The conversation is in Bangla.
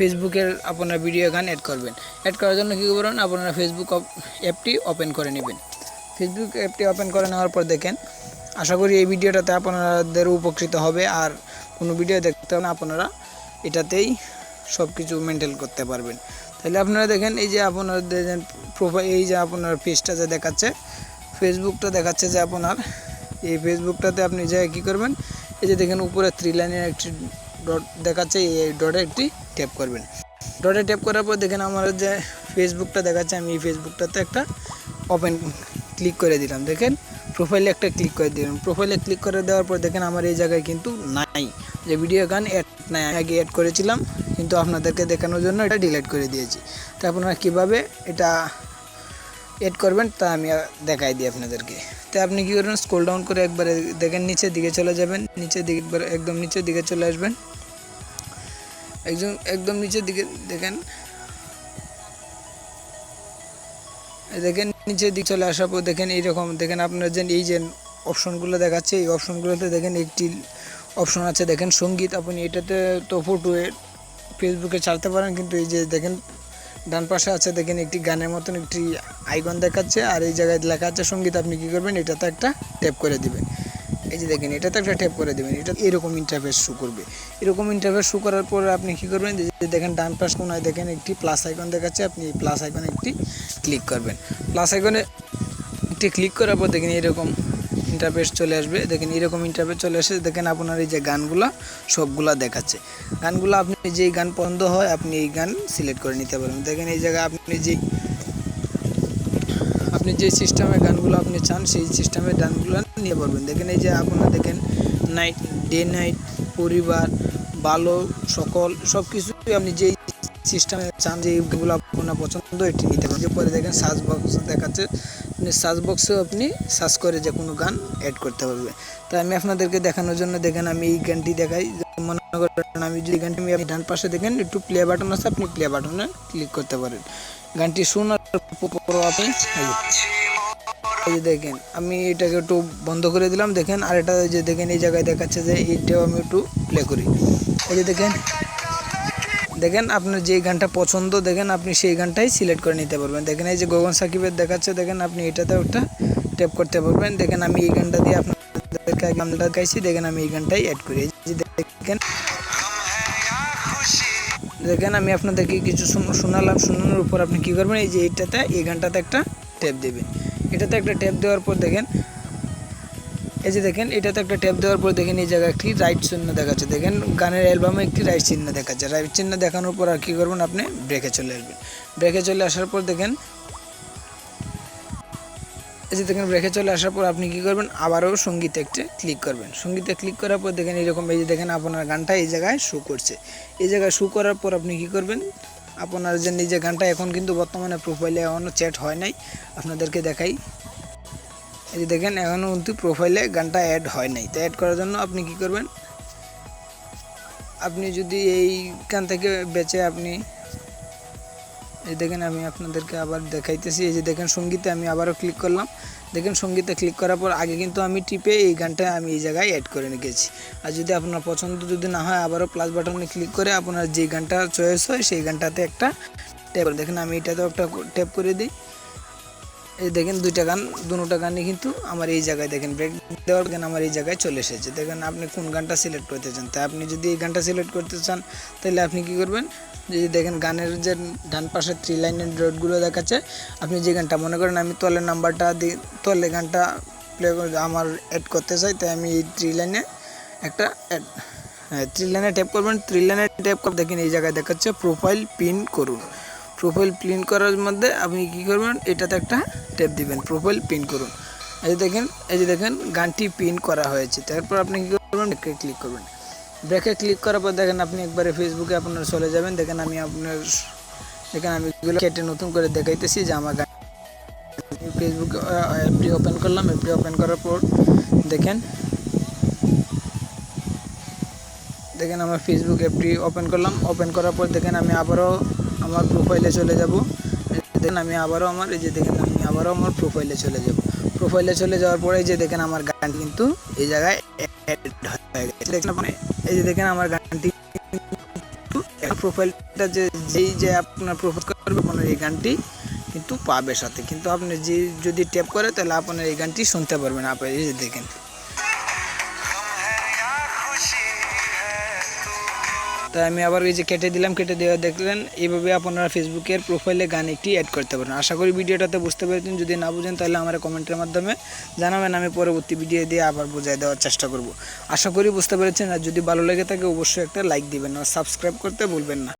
ফেসবুকের আপনার ভিডিও গান অ্যাড করবেন। অ্যাড করার জন্য কী করবেন? আপনারা ফেসবুক অ্যাপটি ওপেন করে নেবেন। ফেসবুক অ্যাপটি ওপেন করে নেওয়ার পর দেখেন, আশা করি এই ভিডিওটাতে আপনাদের উপকৃত হবে। আর কোনো ভিডিও দেখতে হবে না আপনারা এটাতেই সব কিছু মেনটেন করতে পারবেন। তাহলে আপনারা দেখেন, এই যে আপনাদের প্রোফাইল এই যে আপনার পেজটা যে দেখাচ্ছে ফেসবুকটা দেখাচ্ছে যে আপনার, এই ফেসবুকটাতে আপনি যে কী করবেন, এই যে দেখেন উপরে থ্রি লাইনের একটি ডট দেখাচ্ছে, এই ডটে একটি ট্যাপ করবেন। ডটে ট্যাপ করার পর দেখেন আমার যে ফেসবুকটা দেখাচ্ছে, আমি এই ফেসবুকটাতে একটা ওপেন ক্লিক করে দিলাম। দেখেন প্রোফাইলে একটা ক্লিক করে দিলাম। প্রোফাইলে ক্লিক করে দেওয়ার পর দেখেন আমার এই জায়গায় কিন্তু নাই। যে ভিডিও গান অ্যাড নাই আগে অ্যাড করেছিলাম, কিন্তু আপনাদেরকে দেখানোর জন্য এটা ডিলিট করে দিয়েছি। তো আপনারা কীভাবে এটা এড করবেন, তা আমি দেখাই দিই আপনাদেরকে। তো আপনি কী করবেন স্ক্রল ডাউন করে একবারে দেখেন, নিচের দিকে চলে যাবেন, নিচের দিকে একবার, একদম নিচের দিকে চলে আসবেন। একদম একদম নিচের দিকে দেখেন। দেখেন, নিচের দিকে চলে আসার পর দেখেন এইরকম, দেখেন আপনার যে এই যে অপশনগুলো দেখাচ্ছে, এই অপশনগুলোতে দেখেন একটি অপশন আছে, দেখেন সংগীত। আপনি এটাতে তো ফটো ফেসবুকে ছাড়তে পারেন, কিন্তু এই যে দেখেন, ডান পাশে আছে দেখেন একটি গানের মতন একটি আইকন দেখাচ্ছে, আর এই জায়গায় লেখা আছে সংগীত, আপনি কী করবেন? এটাতে একটা ট্যাপ করে দিবেন। এই যে দেখেন এটাতে একটা ট্যাপ করে দেবেন, এটা এরকম ইন্টারফেস শু করবে। এরকম ইন্টারফেস শু করার পর আপনি কী করবেন যে দেখেন, ডান পাশ কোনায় দেখেন, একটি প্লাস আইকন দেখাচ্ছে, আপনি প্লাস আইকনে একটি ক্লিক করবেন। প্লাস আইকনে একটি ক্লিক করার পর দেখেন, এরকম ইন্টারফেস চলে আসবে। দেখেন, এরকম ইন্টারফেস চলে আসে, দেখেন আপনার এই যে গানগুলো, সবগুলা দেখাচ্ছে। গানগুলো আপনি যেই গান পছন্দ হয়, আপনি এই গান সিলেক্ট করে নিতে পারবেন। দেখেন, এই জায়গায় আপনি যেই আপনি যে সিস্টেমের গানগুলো আপনি চান, সেই সিস্টেমের গানগুলো নিয়ে পারবেন দেখেন এই যে আপনারা দেখেন নাইট ডে নাইট পরিবার ভালো সকল সব কিছুই আপনি যেই সিস্টেমে চান যে এইগুলো আপনার পছন্দ, এটি নিতে পারেন। পরে দেখেন সার্চ বক্স দেখাচ্ছে, আপনি সার্চ বক্সেও আপনি সার্চ করে যে কোনো গান অ্যাড করতে পারবেন। তো আমি আপনাদেরকে দেখানোর জন্য দেখেন, আমি এই গানটি দেখাই। মনে করেন, আমি যদি গানটি আমি ডান পাশে দেখেন, একটু প্লে বাটন আছে, আপনি প্লে বাটনে ক্লিক করতে পারেন। গানটি শোনার পর দেখেন, আমি এটাকে একটু বন্ধ করে দিলাম, দেখেন, আর এটা যে দেখেন, এই জায়গায় দেখাচ্ছে যে এইটাও আমি একটু প্লে করি। এই যে দেখেন দেখেন আপনার যে গানটা পছন্দ, দেখেন, আপনি সেই গানটাই সিলেক্ট করে নিতে পারবেন। দেখেন, এই যে গগন সাকিবের দেখাচ্ছে, দেখেন, আপনি এটাতে একটা ট্যাপ করতে পারবেন। দেখেন, আমি এই গানটা দিয়ে আপনার গানটা গাইছি, দেখেন, আমি এই গানটাই অ্যাড করি। দেখেন দেখেন, আমি আপনাদেরকে কিছু শোন- শোনালাম, শোনানোর উপর আপনি কী করবেন? এই যে এইটাতে, এই ঘন্টাতে একটা ট্যাপ দেবেন। এটাতে একটা ট্যাপ দেওয়ার পর দেখেন, এই যে দেখেন, এটাতে একটা ট্যাপ দেওয়ার পর দেখেন, এই জায়গায় একটি রাইট চিহ্ন দেখাচ্ছে। দেখেন, গানের অ্যালবামে একটি রাইট চিহ্ন দেখাচ্ছে। রাইট চিহ্ন দেখানোর পর আর কী করবেন আপনি? ব্রেকে চলে আসবেন। ব্রেকে চলে আসার পর দেখেন এই যে দেখেন ব্রেকে চলে আসার পর আপনি কী করবেন? আবারও সঙ্গীতে একটা ক্লিক করবেন। সঙ্গীতে ক্লিক করার পর দেখেন এরকম এই যে দেখেন আপনার গানটা এই জায়গায় শো করছে। এই জায়গায় শো করার পর আপনি কী করবেন? আপনার যে নিজে গানটা এখন কিন্তু বর্তমানে প্রোফাইলে এখনও চ্যাট হয় নাই। আপনাদেরকে দেখাই। এই যে দেখেন এখনও কিন্তু প্রোফাইলে গানটা অ্যাড হয় নাই। তো অ্যাড করার জন্য আপনি কি করবেন? আপনি যদি এইখান থেকে বেঁচে আপনি এই দেখেন আমি আপনাদেরকে আবার দেখাইতেছি। এই যে দেখেন সঙ্গীতে আমি আবারও ক্লিক করলাম। দেখেন সঙ্গীতে ক্লিক করার পর আগে কিন্তু আমি টিপে এই গানটা আমি এই জায়গায় অ্যাড করে নিয়েছি। আর যদি আপনার পছন্দ যদি না হয়, আবারও প্লাস বাটনে ক্লিক করে আপনার যে গানটা চয়েস হয়, সেই গানটাতে একটা ট্যাপ দেখেন, আমি এটাতেও একটা ট্যাপ করে দিই। এই দেখেন দুইটা গান, দুটা গানই কিন্তু আমার এই জায়গায় দেখেন ব্রেক দেওয়ার গান আমার এই জায়গায় চলে এসেছে। দেখেন আপনি কোন গানটা সিলেক্ট করতে চান? তাই আপনি যদি এই গানটা সিলেক্ট করতে চান, তাহলে আপনি কি করবেন? যদি দেখেন গানের যে ডান পাশে থ্রি লাইনের ডটগুলো দেখাচ্ছে, আপনি যে গানটা মনে করেন আমি তলের নাম্বারটা দিই তলে গানটা প্লে আমার অ্যাড করতে চাই, তাই আমি এই থ্রি লাইনে একটা অ্যাড হ্যাঁ থ্রি লাইনে ট্যাপ করবেন থ্রি লাইনে ট্যাপ করে দেখেন এই জায়গায় দেখাচ্ছে প্রোফাইল পিন করুন। প্রোফাইল প্রিন্ট করার মধ্যে আপনি কি করবেন? এটাতে একটা ট্যাপ দিবেন প্রোফাইল পিন করুন। এই যে দেখেন, এই যে দেখেন, গানটি প্রিন্ট করা হয়েছে। তারপর আপনি কি করবেন? ব্রেকে ক্লিক করবেন। ব্রেকে ক্লিক করার পর দেখেন, আপনি একবারে ফেসবুকে আপনার চলে যাবেন। দেখেন, আমি আপনার দেখেন, আমি এগুলো কেটে নতুন করে দেখাইতেছি যে আমার গান ফেসবুকে অ্যাপটি ওপেন করলাম। অ্যাপটি ওপেন করার পর দেখেন দেখেন, আমার ফেসবুক অ্যাপটি ওপেন করলাম। ওপেন করার পর দেখেন, আমি আবারও আমার প্রোফাইলে চলে যাব। দেখেন আমি আবারও আমার, এই যে দেখেন আমি আবারও আমার প্রোফাইলে চলে যাব। প্রোফাইলে চলে যাওয়ার পরে যে দেখেন আমার গান কিন্তু এই জায়গায় হয়ে গেছে। দেখেন আপনি এই যে দেখেন আমার গানটি প্রোফাইলটা যে, যেই যে আপনার প্রপোজ করবে, আপনার এই গানটি কিন্তু পাবে সাথে। কিন্তু আপনি যে, যদি ট্যাপ করে, তাহলে আপনার এই গানটি শুনতে পারবেন। আপনি এই যে দেখেন তাই আমি আবার এই যে কেটে দিলাম, কেটে দেওয়া দেখলেন, এইভাবে আপনারা ফেসবুকের প্রোফাইলে গান একটি অ্যাড করতে পারেন। আশা করি ভিডিওটাতে বুঝতে পেরেছেন, যদি না বুঝেন তাহলে আমার কমেন্টের মাধ্যমে জানাবেন, আমি পরবর্তী ভিডিও দিয়ে আবার বোঝাই দেওয়ার চেষ্টা করব। আশা করি বুঝতে পেরেছেন, আর যদি ভালো লেগে থাকে অবশ্যই একটা লাইক দিবেন, আর সাবস্ক্রাইব করতে ভুলবেন না।